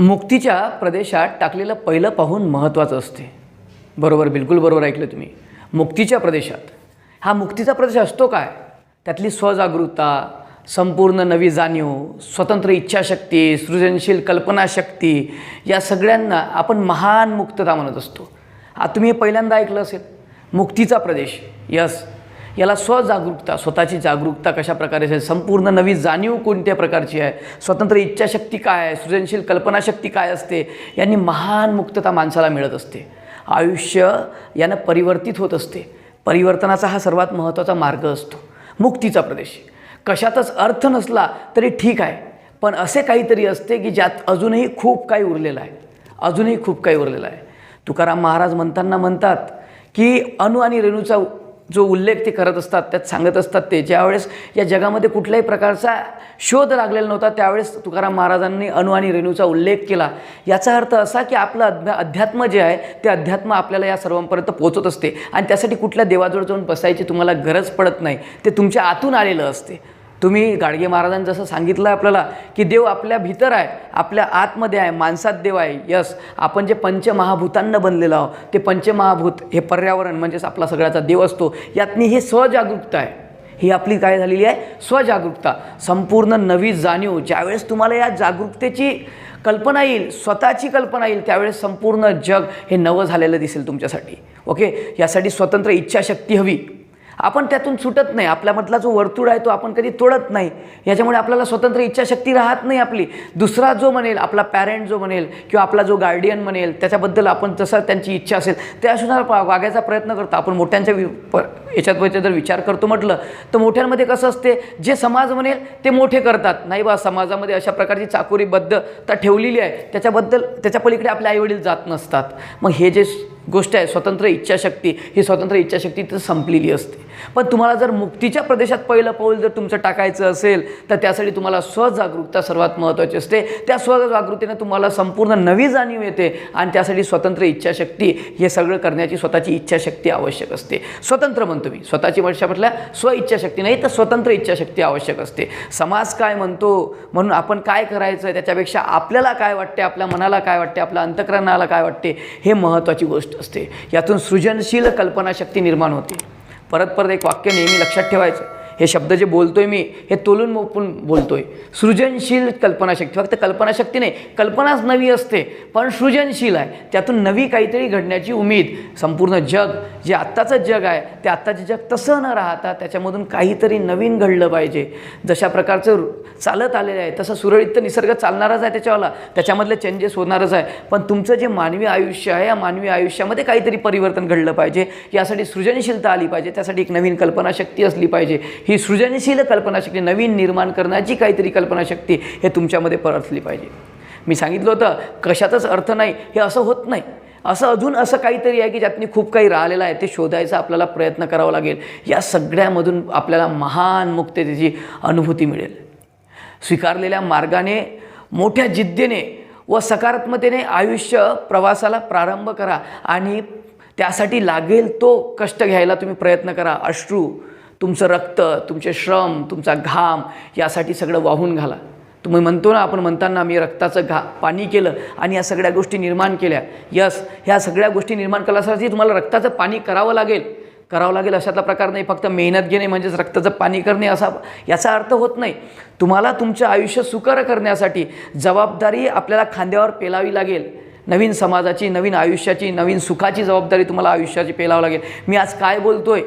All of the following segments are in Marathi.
मुक्तीच्या प्रदेशात टाकलेलं पहिलं पाहून महत्त्वाचं असते. बरोबर बिलकुल बरोबर ऐकलं तुम्ही. मुक्तीच्या प्रदेशात. हा मुक्तीचा प्रदेश असतो काय? त्यातली स्वजागृतता संपूर्ण नवी जाणीव स्वतंत्र इच्छाशक्ती सृजनशील कल्पनाशक्ती या सगळ्यांना आपण महान मुक्तता म्हणत असतो. आता तुम्ही पहिल्यांदा ऐकलं असेल? मुक्तीचा प्रदेश. यस. याला स्वजागरूकता स्वतःची जागरूकता कशा प्रकारे असेल संपूर्ण नवी जाणीव कोणत्या प्रकारची आहे? स्वतंत्र इच्छाशक्ती काय आहे? सृजनशील कल्पनाशक्ती काय असते? यांनी महान मुक्तता माणसाला मिळत असते. आयुष्य यानं परिवर्तित होत असते. परिवर्तनाचा हा सर्वात महत्त्वाचा मार्ग असतो. मुक्तीचा प्रदेश. कशातच अर्थ नसला तरी ठीक आहे. पण असे काहीतरी असते की ज्यात अजूनही खूप काही उरलेलं आहे. अजूनही खूप काही उरलेलं आहे. तुकाराम महाराज म्हणताना म्हणतात की अनु आणि रेणूचा जो उल्लेख ते करत असतात त्यात सांगत असतात ते. ज्यावेळेस या जगामध्ये कुठल्याही प्रकारचा शोध लागलेला नव्हता त्यावेळेस तुकाराम महाराजांनी अणु आणि रेणूचा उल्लेख केला. याचा अर्थ असा की आपलं अध्या अध्यात्म जे आहे ते अध्यात्म आपल्याला या सर्वांपर्यंत पोहोचत असते. आणि त्यासाठी कुठल्या देवाजवळ जाऊन बसायची तुम्हाला गरज पडत नाही. ते तुमच्या आतून आलेलं असते. तुम्ही गाडगे महाराजांनी जसं सांगितलं आपल्याला की देव आपल्या भीतर आहे आपल्या आतमध्ये आहे माणसात देव आहे. यस आपण जे पंचमहाभूतांना बनलेलं आहोत ते पंचमहाभूत हे पर्यावरण म्हणजेच आपला सगळ्याचा देव असतो. यातनी ही स्वजागरूकता आहे. ही आपली काय झालेली आहे? स्वजागरूकता संपूर्ण नवी जाणीव ज्यावेळेस तुम्हाला या जागरूकतेची कल्पना येईल स्वतःची कल्पना येईल त्यावेळेस संपूर्ण जग हे नवं झालेलं दिसेल तुमच्यासाठी. ओके? यासाठी स्वतंत्र इच्छाशक्ती हवी. आपण त्यातून सुटत नाही. आपल्यामधला जो वर्तुळ आहे तो आपण कधी तोडत नाही. याच्यामुळे आपल्याला स्वतंत्र इच्छाशक्ती राहत नाही आपली. दुसरा जो म्हणेल आपला पॅरेंट जो म्हणेल किंवा आपला जो गार्डियन म्हणेल त्याच्याबद्दल आपण जसं त्यांची इच्छा असेल त्यासुद्धा वागायचा प्रयत्न करतो. आपण मोठ्यांच्या वि प याच्यात जर विचार करतो म्हटलं तर मोठ्यांमध्ये कसं असते? जे समाज म्हणेल ते मोठे करतात. नाही बा समाजामध्ये अशा प्रकारची चाकोरीबद्धता ठेवलेली आहे. त्याच्याबद्दल त्याच्या पलीकडे आपले आईवडील जात नसतात. मग हे जे गोष्ट आहे स्वतंत्र इच्छाशक्ती ही स्वतंत्र इच्छाशक्ती तर संपलेली असते. पण तुम्हाला जर मुक्तीच्या प्रदेशात पहिलं पाऊल जर तुमचं टाकायचं असेल तर त्यासाठी तुम्हाला स्वजागरूकता सर्वात महत्त्वाची असते. त्या स्वजागृतीने तुम्हाला संपूर्ण नवी जाणीव येते आणि त्यासाठी स्वतंत्र इच्छाशक्ती हे सगळं करण्याची स्वतःची इच्छाशक्ती आवश्यक असते. स्वतंत्र म्हणतो मी. स्वतःची भाषा म्हटल्या स्व इच्छाशक्ती नाही तर स्वतंत्र इच्छाशक्ती आवश्यक असते. समाज काय म्हणतो म्हणून आपण काय करायचं आहे त्याच्यापेक्षा आपल्याला काय वाटते आपल्या मनाला काय वाटते आपल्या अंतकरणाला काय वाटते हे महत्त्वाची गोष्ट. असते. यातून सृजनशील कल्पनाशक्ती निर्माण होते. परत परत एक वाक्य नेहमी लक्षात ठेवायचं. हे शब्द जे बोलतोय मी हे तोलून मोपून बोलतोय. सृजनशील कल्पनाशक्ती फक्त कल्पनाशक्ती नाही कल्पनाच नवी असते पण सृजनशील आहे. त्यातून नवी काहीतरी घडण्याची उमेद. संपूर्ण जग जे आत्ताचं जग आहे ते आत्ताचे जग तसं न राहता त्याच्यामधून काहीतरी नवीन घडलं पाहिजे. जशा प्रकारचं चालत आलेलं आहे तसं सुरळीत तर निसर्ग चालणारच आहे त्याच्यावाला. त्याच्यामधले चेंजेस होणारच आहे. पण तुमचं जे मानवी आयुष्य आहे या मानवी आयुष्यामध्ये काहीतरी परिवर्तन घडलं पाहिजे. यासाठी सृजनशीलता आली पाहिजे. त्यासाठी एक नवीन कल्पनाशक्ती असली पाहिजे. ही सृजनशील कल्पनाशक्ती नवीन निर्माण करण्याची काहीतरी कल्पनाशक्ती हे तुमच्यामध्ये परतली पाहिजे. मी सांगितलं होतं कशाचाच अर्थ नाही हे असं होत नाही. असं अजून असं काहीतरी आहे की ज्यातनी खूप काही राहिलेलं आहे ते शोधायचा आपल्याला प्रयत्न करावा लागेल. या सगळ्यामधून आपल्याला महान मुक्ततेची अनुभूती मिळेल. स्वीकारलेल्या मार्गाने मोठ्या जिद्दीने व सकारात्मतेने आयुष्य प्रवासाला प्रारंभ करा आणि त्यासाठी लागेल तो कष्ट घ्यायला तुम्ही प्रयत्न करा. अश्रू तुमचं रक्त तुमचे श्रम तुमचा घाम यासाठी सगळं वाहून घाला. तुम्ही म्हणतो ना आपण म्हणताना मी रक्ताचं घा पाणी केलं आणि या सगळ्या गोष्टी निर्माण केल्या. यस ह्या सगळ्या गोष्टी निर्माण करण्यासाठी तुम्हाला रक्ताचं पाणी करावं लागेल. करावं लागेल अशातला प्रकार नाही फक्त मेहनत घेणे म्हणजेच रक्ताचं पाणी करणे असा याचा अर्थ होत नाही. तुम्हाला तुमचं आयुष्य सुकर करण्यासाठी जबाबदारी आपल्याला खांद्यावर पेलावी लागेल. नवीन समाजाची नवीन आयुष्याची नवीन सुखाची जबाबदारी तुम्हाला आयुष्याची पेलावं लागेल. मी आज काय बोलतो आहे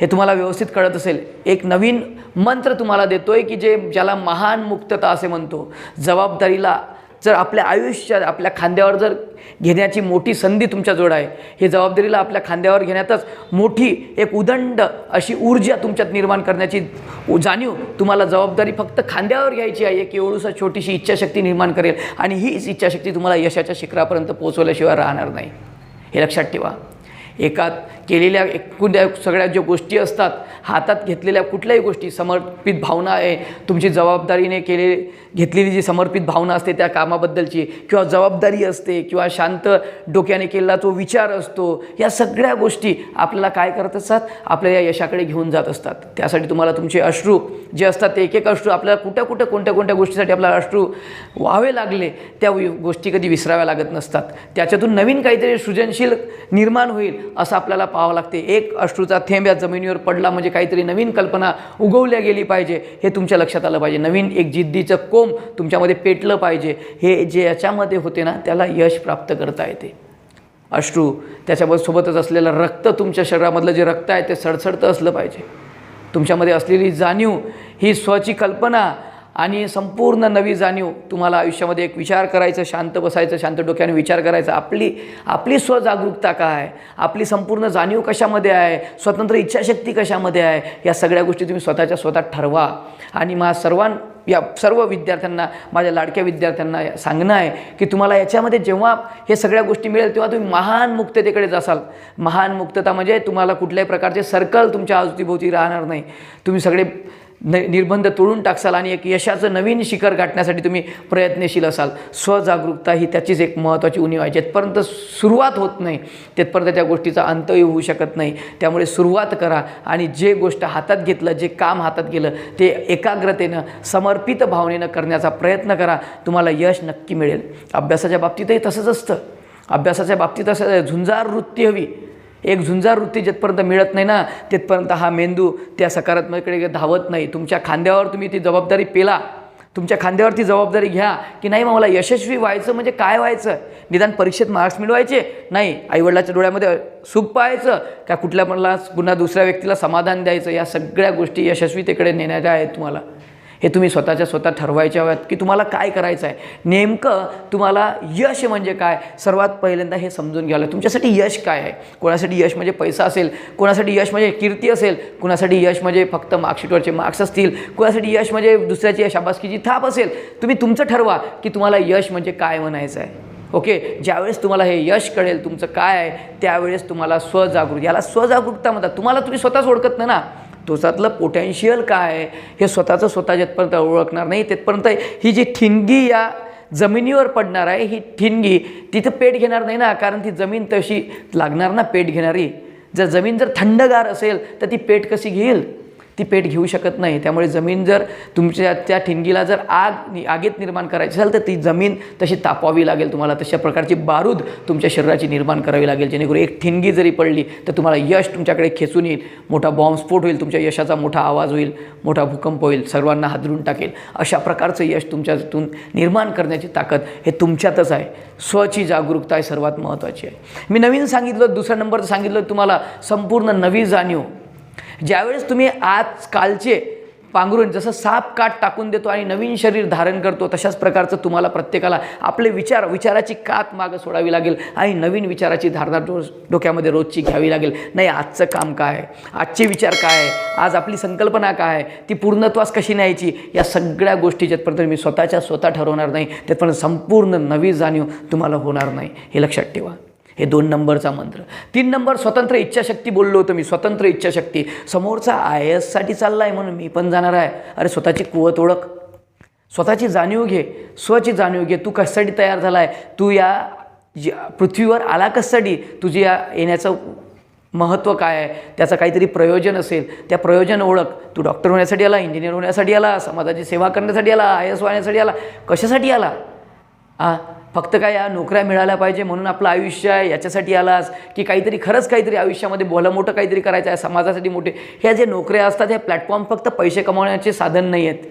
हे तुम्हाला व्यवस्थित कळत असेल. एक नवीन मंत्र तुम्हाला देतोय की जे ज्याला महान मुक्तता असे म्हणतो. जबाबदारीला जर आपल्या आयुष्यात आपल्या खांद्यावर जर घेण्याची मोठी संधी तुमच्याजवळ आहे हे जबाबदारीला आपल्या खांद्यावर घेण्यातच मोठी एक उदंड अशी ऊर्जा तुमच्यात निर्माण करण्याची जाणीव तुम्हाला जबाबदारी फक्त खांद्यावर घ्यायची आहे. एक एवढूसा छोटीशी इच्छाशक्ती निर्माण करेल आणि हीच इच्छाशक्ती तुम्हाला यशाच्या शिखरापर्यंत पोहोचवल्याशिवाय राहणार नाही. हे लक्षात ठेवा. एकात केलेल्या एकूण सगळ्या ज्या गोष्टी असतात हातात घेतलेल्या कुठल्याही गोष्टी समर्पित भावना आहे तुमची जबाबदारीने केले घेतलेली जी समर्पित भावना असते त्या कामाबद्दलची किंवा जबाबदारी असते किंवा शांत डोक्याने केलेला तो विचार असतो या सगळ्या गोष्टी आपल्याला काय करत असतात? आपल्या या यशाकडे घेऊन जात असतात. त्यासाठी तुम्हाला तुमचे अश्रू जे असतात ते एक एक अश्रू आपल्याला कुठं कुठं कोणत्या कोणत्या गोष्टीसाठी आपल्याला अश्रू व्हावे लागले त्या गोष्टी कधी विसराव्या लागत नसतात. त्याच्यातून नवीन काहीतरी सृजनशील निर्माण होईल असं आपल्याला पाहावं लागते. एक अश्रूचा थेंब या जमिनीवर पडला म्हणजे काहीतरी नवीन कल्पना उगवल्या गेली पाहिजे. हे तुमच्या लक्षात आलं पाहिजे. नवीन एक जिद्दीचं कोंब तुमच्यामध्ये पेटलं पाहिजे. हे जे याच्यामध्ये होते ना त्याला यश प्राप्त करता येते. अश्रू त्याच्याबरोबर सोबतच असलेलं रक्त तुमच्या शरीरामधलं जे रक्त आहे ते सडसडतं असलं पाहिजे. तुमच्यामध्ये असलेली जाणीव ही स्वची कल्पना आणि संपूर्ण नवी जाणीव तुम्हाला आयुष्यामध्ये एक विचार करायचं शांत बसायचं शांत डोक्याने विचार करायचा. आपली आपली स्वजागरूकता काय? आपली संपूर्ण जाणीव कशामध्ये आहे? स्वतंत्र इच्छाशक्ती कशामध्ये आहे? या सगळ्या गोष्टी तुम्ही स्वतःच्या स्वतः ठरवा. आणि मा सर्वां या सर्व विद्यार्थ्यांना माझ्या लाडक्या विद्यार्थ्यांना सांगणं आहे की तुम्हाला याच्यामध्ये जेव्हा हे सगळ्या गोष्टी मिळेल तेव्हा तुम्ही महान मुक्ततेकडे जासाल. महान मुक्तता म्हणजे तुम्हाला कुठल्याही प्रकारचे सर्कल तुमच्या आजूभोवती राहणार नाही. तुम्ही सगळे न निर्बंध तोडून टाकसाल आणि एक यशाचं नवीन शिखर गाठण्यासाठी तुम्ही प्रयत्नशील असाल. स्वजागरूकता ही त्याचीच एक महत्त्वाची उणीव आहे. जिथपर्यंत सुरुवात होत नाही तिथपर्यंत त्या गोष्टीचा अंतही होऊ शकत नाही. त्यामुळे सुरुवात करा आणि जे गोष्ट हातात घेतलं जे काम हातात गेलं ते एकाग्रतेनं समर्पित भावनेनं करण्याचा प्रयत्न करा. तुम्हाला यश नक्की मिळेल. अभ्यासाच्या बाबतीतही तसंच असतं. अभ्यासाच्या बाबतीत असं झुंजार वृत्ती हवी. एक झुंजार वृत्ती जिथपर्यंत मिळत नाही ना तिथपर्यंत हा मेंदू त्या सकारात्मककडे धावत नाही. तुमच्या खांद्यावर तुम्ही ती जबाबदारी पेला. तुमच्या खांद्यावर ती जबाबदारी घ्या. की नाही मग मला यशस्वी व्हायचं म्हणजे काय व्हायचं? निदान परीक्षेत मार्क्स मिळवायचे? नाही. आईवडिलाच्या डोळ्यामध्ये सुख पाहायचं? का कुठल्या मला पुन्हा दुसऱ्या व्यक्तीला समाधान द्यायचं? या सगळ्या गोष्टी यशस्वीतेकडे नेण्याच्या आहेत तुम्हाला. हे तुम्ही स्वतःच्या स्वतः ठरवायच्या हव्यात की तुम्हाला काय करायचं आहे? नेमकं तुम्हाला यश म्हणजे काय? सर्वात पहिल्यांदा हे समजून घ्यावं लागेल. तुमच्यासाठी यश काय आहे? कोणासाठी यश म्हणजे पैसा असेल? कोणासाठी यश म्हणजे कीर्ती असेल? कोणासाठी यश म्हणजे फक्त मार्कशीटवरचे मार्क्स असतील? कोणासाठी यश म्हणजे दुसऱ्याची शाबासकीची थाप असेल? तुम्ही तुमचं ठरवा की तुम्हाला यश म्हणजे काय म्हणायचं आहे. ओके? ज्यावेळेस तुम्हाला हे यश कळेल तुमचं काय आहे त्यावेळेस तुम्हाला स्वजागृती याला स्वजागरूकता म्हणतात. तुम्हाला तुम्ही स्वतःच ओळखत ना? तुझ्यातलं पोटेन्शियल काय आहे हे स्वतःचं स्वतः जिथपर्यंत ओळखणार नाही तिथपर्यंत ही जी ठिणगी या जमिनीवर पडणार आहे ही ठिणगी तिथं पेट घेणार नाही ना कारण ती जमीन तशी लागणार ना पेट घेणारी. जर जमीन जर थंडगार असेल तर ती पेट कशी घेईल? ती पेट घेऊ शकत नाही. त्यामुळे जमीन जर तुमच्या त्या ठिणगीला जर आग आगीत निर्माण करायची असेल तर ती जमीन तशी तापवावी लागेल तुम्हाला. तशा प्रकारची बारूद तुमच्या शरीराची निर्माण करावी लागेल. जेणेकरून एक ठिणगी जरी पडली तर तुम्हाला यश तुमच्याकडे खेचून येईल. मोठा बॉम्बस्फोट होईल तुमच्या यशाचा मोठा आवाज होईल मोठा भूकंप होईल सर्वांना हादरून टाकेल. अशा प्रकारचं यश तुमच्यातून निर्माण करण्याची ताकद हे तुमच्यातच आहे. स्वची जागरूकता ही सर्वात महत्त्वाची आहे. मी नवीन सांगितलं दुसऱ्या नंबरचं सांगितलं तुम्हाला संपूर्ण नवी जाणीव ज्यावेळेस तुम्ही आजकालचे पांघरून जसं साप काट टाकून देतो आणि नवीन शरीर धारण करतो तशाच प्रकारचं तुम्हाला प्रत्येकाला आपले विचार विचाराची कात मागं सोडावी लागेल आणि नवीन विचाराची धारणा डो डोक्यामध्ये रोजची घ्यावी लागेल. नाही आजचं काम काय? आहे आजचे विचार काय? आहे आज आपली संकल्पना काय? आहे ती पूर्णत्वास कशी न्यायची? या सगळ्या गोष्टी ज्यातपर्यंत मी स्वतःच्या स्वतः ठरवणार नाही. त्यातपर्यंत संपूर्ण नवी जाणीव तुम्हाला होणार नाही. हे लक्षात ठेवा. हे दोन नंबरचा मंत्र. तीन नंबर स्वतंत्र इच्छाशक्ती बोललो होतो मी. स्वतंत्र इच्छाशक्ती. समोरचा आय एससाठी चालला आहे म्हणून मी पण जाणार आहे. अरे स्वतःची कुवत ओळख. स्वतःची जाणीव घे. स्वची जाणीव घे. तू कशासाठी तयार झाला आहे तू या पृथ्वीवर आला कशासाठी? तुझी या येण्याचं महत्त्व काय आहे? त्याचं काहीतरी प्रयोजन असेल. त्या प्रयोजन ओळख तू डॉक्टर होण्यासाठी आला इंजिनियर होण्यासाठी आला समाजाची सेवा करण्यासाठी आला आय एस होण्यासाठी आला. कशासाठी आला? आ फक्त काय या नोकऱ्या मिळाल्या पाहिजे म्हणून आपलं आयुष्य आहे याच्यासाठी आलास की काहीतरी खरंच काहीतरी आयुष्यामध्ये बोला मोठं काहीतरी करायचं आहे समाजासाठी मोठे. ह्या जे नोकऱ्या असतात हे प्लॅटफॉर्म फक्त पैसे कमावण्याचे साधन नाही आहेत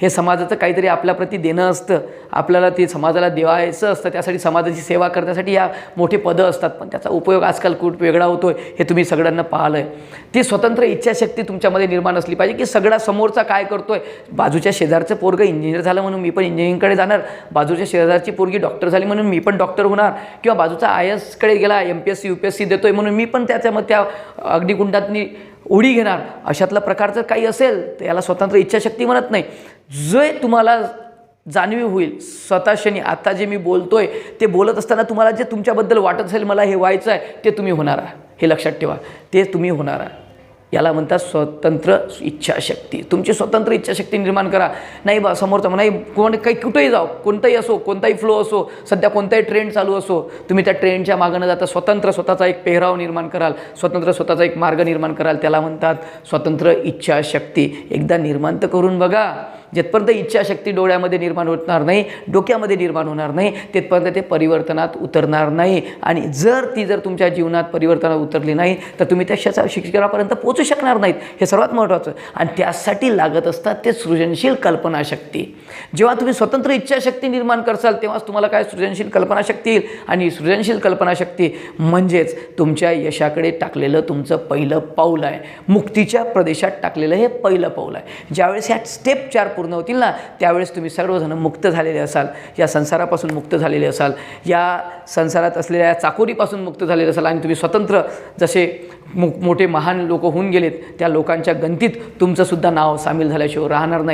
हे समाजाचं काहीतरी आपल्याप्रती देणं असतं. आपल्याला ते समाजाला देवायचं असतं. त्यासाठी समाजाची सेवा करण्यासाठी या मोठे पदं असतात. पण त्याचा उपयोग आजकाल खूप वेगळा होतो आहे हे तुम्ही सगळ्यांना पाहिलं आहे ती स्वतंत्र इच्छाशक्ती तुमच्यामध्ये निर्माण असली पाहिजे की सगळा समोरचा काय करतो आहे बाजूच्या शेजारचं पोरगं इंजिनियर झालं म्हणून मी पण इंजिनिअरिंगकडे जाणार. बाजूच्या शेजारची पोरगी डॉक्टर झाली म्हणून मी पण डॉक्टर होणार. किंवा बाजूचा आय एसकडे गेला M P S C U P S C देतो आहे म्हणून मी पण त्याच्यामध्ये त्या अग्निकुंडातनी उडी घेणार. अशातला प्रकार जर काही असेल तर याला स्वतंत्र इच्छाशक्ती म्हणत नाही. जे तुम्हाला जाणीव होईल स्वतःशनी आता जे मी बोलतो आहे ते बोलत असताना तुम्हाला जे तुमच्याबद्दल वाटत असेल मला हे व्हायचं आहे ते तुम्ही होणार आहे हे लक्षात ठेवा. ते तुम्ही होणार आहे याला म्हणतात स्वतंत्र इच्छाशक्ती. तुमची स्वतंत्र इच्छाशक्ती निर्माण करा. नाही बा समोरचा नाही कोण काही कुठेही जाओ कोणताही असो कोणताही फ्लो असो सध्या कोणताही ट्रेंड चालू असो तुम्ही त्या ट्रेंडच्या मागं न जाता स्वतंत्र स्वतःचा एक पेहराव निर्माण कराल स्वतंत्र स्वतःचा एक मार्ग निर्माण कराल. त्याला म्हणतात स्वतंत्र इच्छाशक्ती. एकदा निर्माण तर करून बघा. जिथपर्यंत इच्छाशक्ती डोळ्यामध्ये निर्माण होणार नाही डोक्यामध्ये निर्माण होणार नाही तिथपर्यंत ते परिवर्तनात उतरणार नाही. आणि जर ती जर तुमच्या जीवनात परिवर्तनात उतरली नाही तर तुम्ही त्या शा- शिक्षकापर्यंत पोचू शकणार नाहीत. हे सर्वात महत्त्वाचं. आणि त्यासाठी लागत असतात ते सृजनशील कल्पनाशक्ती. जेव्हा तुम्ही स्वतंत्र इच्छाशक्ती निर्माण करसाल तेव्हाच तुम्हाला काय सृजनशील कल्पनाशक्ती येईल? आणि सृजनशील कल्पनाशक्ती म्हणजेच तुमच्या यशाकडे टाकलेलं तुमचं पहिलं पाऊल आहे. मुक्तीच्या प्रदेशात टाकलेलं हे पहिलं पाऊल आहे. ज्यावेळेस ह्या स्टेप चार पूर्ण होतील ना त्यावेळेस तुम्ही सर्वजण मुक्त झालेले असाल या संसारापासून मुक्त झालेले असाल या संसारात असलेल्या या चाकोरीपासून मुक्त झालेले असाल आणि तुम्ही स्वतंत्र जसे मो मोठे महान लोक होऊन गेलेत त्या लोकांच्या गणतीत तुमचंसुद्धा नाव सामील झाल्याशिवाय राहणार नाही.